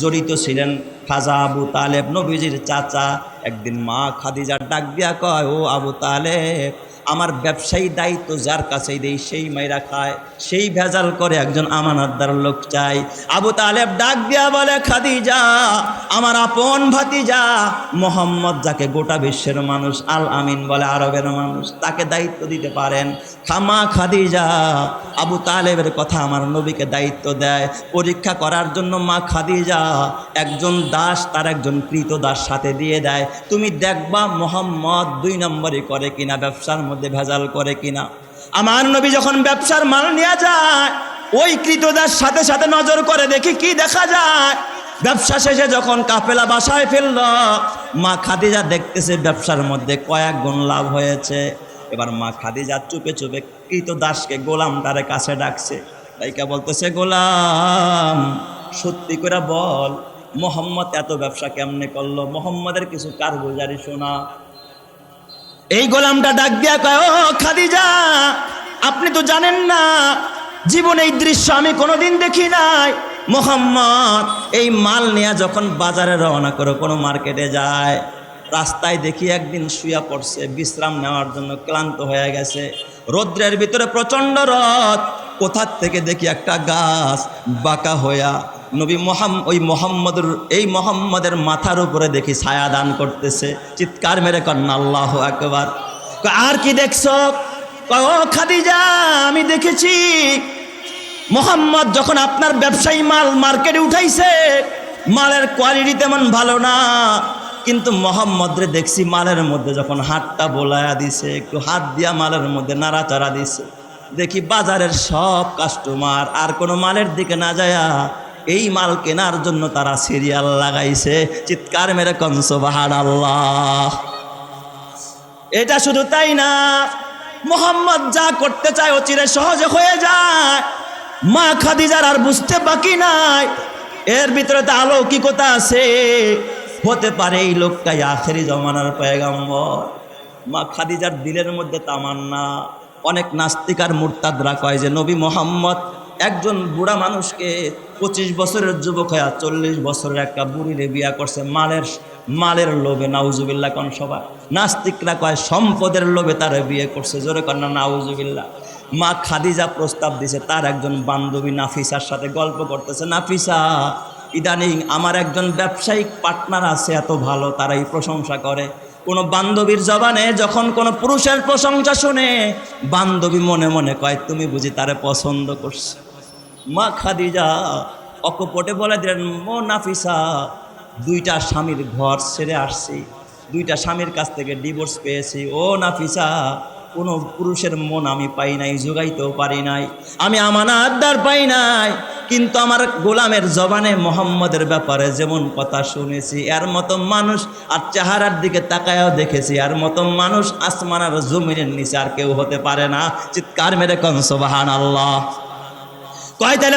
জড়িত ছিলেন খাজা আবু তালেব। নবীজির চাচা একদিন মা খাদিজার ডাক দিয়া কয়, ও আবু তালেব আমার ব্যবসায়ী দায়িত্ব যার কাছেই দেই, সেই মাইরা খায়, সেই ভেজাল করে একজন আমানতদার লোক চাই। আবু তালেব ডাক দিয়া বলে, খাদিজা, আমার আপন ভাতিজা, মোহাম্মদ যাকে গোটা বিশ্বের মানুষ, আল আমিন বলে আরবের মানুষ, তাকে দায়িত্ব দিতে পারেন। খামা খাদিজা, আবু তালেবের কথা আমার নবীকে দায়িত্ব দেয়। পরীক্ষা করার জন্য মা খাদিজা একজন দাস, তার একজন কৃত দাস সাথে দিয়ে দেয়। তুমি দেখবা মোহাম্মদ দুই নম্বরই করে কিনা, ব্যবসার মধ্যে ভেজাল করে কিনা। আমার নবী যখন ব্যবসার মাল নিয়ে যায়, ওই কৃতদাস সাথে সাথে নজর করে দেখি কি দেখা যায়। ব্যবসা শেষে যখন কাফেলা বাসায় ফেলল মা খাদিজা দেখতেছে ব্যবসার মধ্যে কয়েক গুণ লাভ হয়েছে। এবার মা খাদিজা চুপে চুপে কৃত দাসকে গোলামটারে কাছে ডাকছে। তাইকা বলতেছে, গোলাম, সত্যি করে বল, মোহাম্মদ এত ব্যবসা কেমনে করল? মোহাম্মদের কিছু কারগুজারি শোনা। এই গোলামটা ডাক দিয়া কয়, ও খাদিজা, আপনি তো জানেন না, জীবনে এই দৃশ্য আমি কোনোদিন দেখি নাই। মোহাম্মদ, এই মাল নেয়া যখন বাজারে রওনা করে, কোনো মার্কেটে যায়। রাস্তায় দেখি একদিন শুয়া পড়ছে, বিশ্রাম নেওয়ার জন্য ক্লান্ত হয়ে গেছে। রৌদ্রের ভিতরে প্রচণ্ড রথ কোথার থেকে দেখি একটা গাছ বাঁকা হইয়া নবী মোহাম, ওই মোহাম্মদের, এই মোহাম্মদের মাথার উপরে দেখি ছায়া দান করতেছে। চিৎকার মেরে কন্যা আল্লাহ একবার আর কি দেখছ? ও খাদিজা, আমি দেখেছি। মোহাম্মদ যখন আপনার ব্যবসায়ী মাল মার্কেটে উঠাইছে, মালের কোয়ালিটি তেমন ভালো না। কিন্তু মোহাম্মদরে দেখছি মালের মধ্যে যখন হাতটা বোলায়া দিছে, একটু হাত দিয়া মালের মধ্যে নাড়াচাড়া দিছে। দেখি বাজারের সব কাস্টমার আর কোনো মালের দিকে না যায়া এই মাল কেনার জন্য তারা সিরিয়াল লাগাইছে। চিৎকার মেরে কনস বাহার আল্লাহ এটা শুধু তাই না, মোহাম্মদ যা করতে চায় ও চিরে সহজে হয়ে যায়। মা খাদিজার আর বুঝতে বাকি নাই। এর ভিতরে তো অলৌকিকতা আছে। হতে পারে এই লোকটাই আখেরি জমানার পয়গাম্বর। মা খাদিজার দিলের মধ্যে তামান্না। অনেক নাস্তিকার মুরতাদরা কয় যে, নবী মোহাম্মদ একজন বুড়া মানুষকে পঁচিশ বছরের যুবক হয়ে চল্লিশ বছরের একটা বুড়িরে বিয়া করছে। মালের মালের লোভে নাউজুবিল্লা কোন সবাই নাস্তিকরা কয়, সম্পদের লোভে তারা বিয়ে করছে। জোরে কন্যা নাউজুবিল্লা মা খাদিজা প্রস্তাব দিছে, তার একজন বান্ধবী নাফিসার সাথে গল্প করতেছে। নাফিসা, ইদানিং আমার একজন ব্যবসায়িক পার্টনার আছে, এত ভালো, তারাই প্রশংসা করে। কোনো বান্ধবীর জবানে যখন কোনো পুরুষের প্রশংসা শুনে, বান্ধবী মনে মনে কয়, তুমি বুঝি তারে পছন্দ করছ? মা খাদিজা অকপটে বলে দিলেন, মো নাফিসা, দুইটা স্বামীর ঘর ছেড়ে আসছি। দুইটা স্বামীর কাছ থেকে ডিভোর্স পেয়েছি। ও নাফিসা কোনো পুরুষের মন আমি পাই নাই যোগাইতেও পারি নাই। আমি আমানাদার পাই নাই, কিন্তু আমার গোলামের জবানে মোহাম্মদের ব্যাপারে যেমন কথা শুনেছি, এর মতো মানুষ আর চেহারার দিকে তাকায়াও দেখেছি আর মতো মানুষ আসমান আর জমিনের নিচে আর কেউ হতে পারে না। চিৎকার মেরে কন সোবাহান আল্লাহ কয় তাহলে